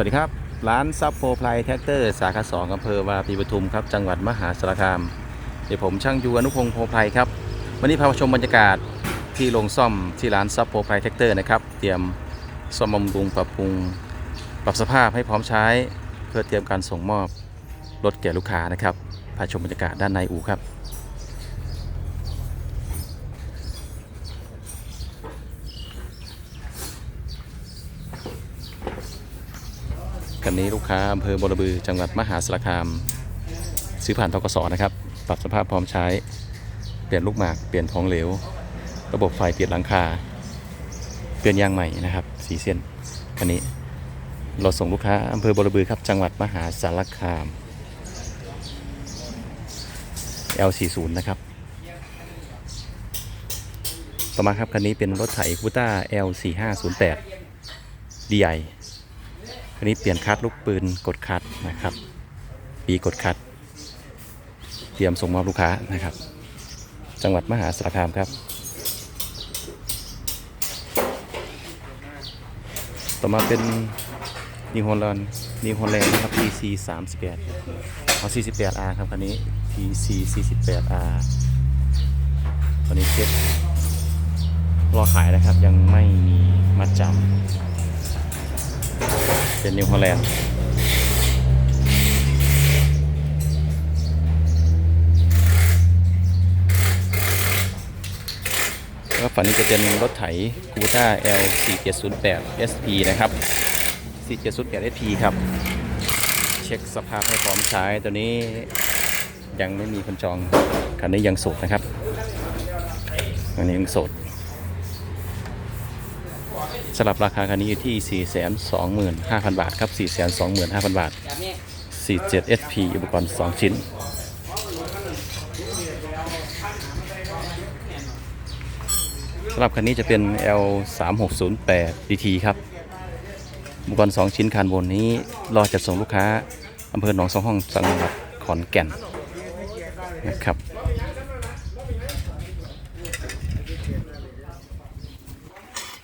วัสดีครับ ร้านซับโฟไพลแท็กเตอร์สาขา2องอำเภอวาปีปทุมครับ จังหวัดมหาสารคาม เดี๋ยวผมช่างยูอนุพงศ์โพไพรครับ วันนี้พามาชมบรรยากาศที่โรงซ่อมที่ร้านซับโฟไพลแท็กเตอร์นะครับ เตรียมซ่อมบำรุงปรับปรุง ปรับสภาพให้พร้อมใช้ เพื่อเตรียมการส่งมอบรถแก่ลูกค้านะครับ พาชมบรรยากาศด้านในอู่ครับ คันนี้ลูกค้าอำเภอบรบือจังหวัดมหาสารคาม ซื้อผ่านทกสนะครับ ปรับสภาพพร้อมใช้ เปลี่ยนลูกหมาก เปลี่ยนทองเหลว ระบบไฟเปลี่ยนหลังคา เปลี่ยนยางใหม่นะครับ สีเส้นคันนี้ เราส่งลูกค้าอำเภอบรบือครับ จังหวัดมหาสารคาม L40 นะครับ ต่อมาครับคันนี้เป็นรถไถคูต้า L4508 DI อันนี้เปลี่ยนคัดลูกปืนกดคัดนะครับ ปีกดคัด เตรียมส่งมอบลูกค้านะครับ จังหวัดมหาสารคามครับ ต่อมาเป็นนิวฮอลแลนด์นิวฮอลแลนด์นะครับ TC 38เอา 48R ครับคันนี้ TC 48R ตอนนี้เช็ครอขายนะครับยังไม่มีมัดจำ เป็นนิวฮอลแลนด์ก็ฝั่งนี้จะเป็นรถไถคูต้า L 4 7 0 8 SP นะครับ 4 7 0 8 SP ครับ เช็คสภาพให้พร้อมใช้ตัวนี้ยังไม่มีคนจองคันนี้ยังโสดนะครับคันนี้ยังโสด สำหรับราคาคันนี้อยู่ที่ 425,000 บาทครับ 425,000 บาท 47 SP อุปกรณ์ 2 ชิ้น สำหรับคันนี้จะเป็น L 3 6 0 8 DT ครับ อุปกรณ์ 2 ชิ้นคันบนนี้ รอจัดส่งลูกค้าอำเภอหนองสองห้องจังหวัดขอนแก่นนะครับ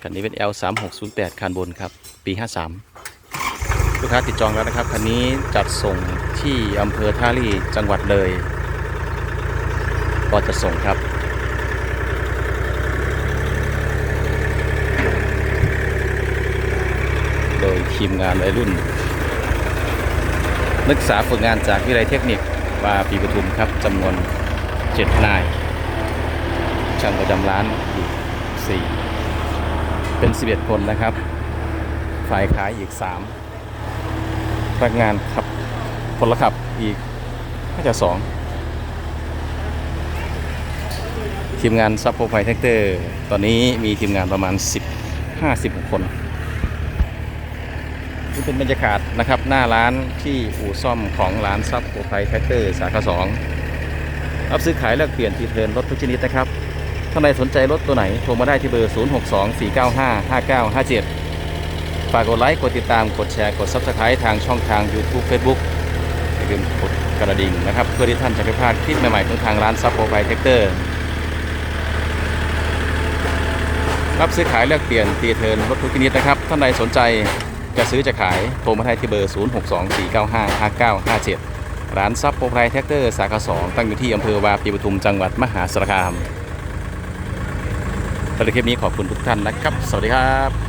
คันนี้เป็น L 3 6 0 8คันบนครับ ปี 53 ลูกค้าติดจองแล้วนะครับ คันนี้จัดส่งที่อำเภอท่าลี่จังหวัดเลยก็จะส่งครับโดยทีมงานวัยรุ่น นักศึกษาฝึกงานจากวิทยาลัยเทคนิควาปีปทุมครับจำนวน 7 นาย ช่างประจำร้านอีก4 เป็น 11 คนนะครับ ฝ่ายขายอีก 3พนักงานขับพลขับอีกน่าจะ 2 ทีมงานซับโปรไฟแท็กเตอร์ ตอนนี้มีทีมงานประมาณ 10 50 คนนี่เป็นบรรยากาศนะครับ หน้าร้านที่อู่ซ่อมของร้านซับโปรไฟแท็กเตอร์สาขา2รับซื้อขายแลกเปลี่ยนทีเทินรถทุกชนิดนะครับ ท่านใดสนใจรถตัวไหนโทรมาได้ที่เบอร์ 0624955957 ฝากกดไลค์กดติดตามกดแชร์กด Subscribe ทางช่องทาง YouTube Facebook อย่าลืมกดกระดิ่งนะครับ เพื่อที่ท่านจะไม่พลาดคลิปใหม่ๆของทางร้านซับโปรไฟเทคเตอร์รับซื้อขายเลือกเปลี่ยนตีเทินรถทุกชนิดนะครับ ท่านใดสนใจจะซื้อจะขายโทรมาได้ที่เบอร์ 0624955957 ร้านซับโปรไฟแท็กเตอร์สาขา2ตั้งอยู่ที่อำเภอวาปีปทุมจังหวัดมหาสารคาม สำหรับคลิปนี้ขอบคุณทุกท่านนะครับ สวัสดีครับ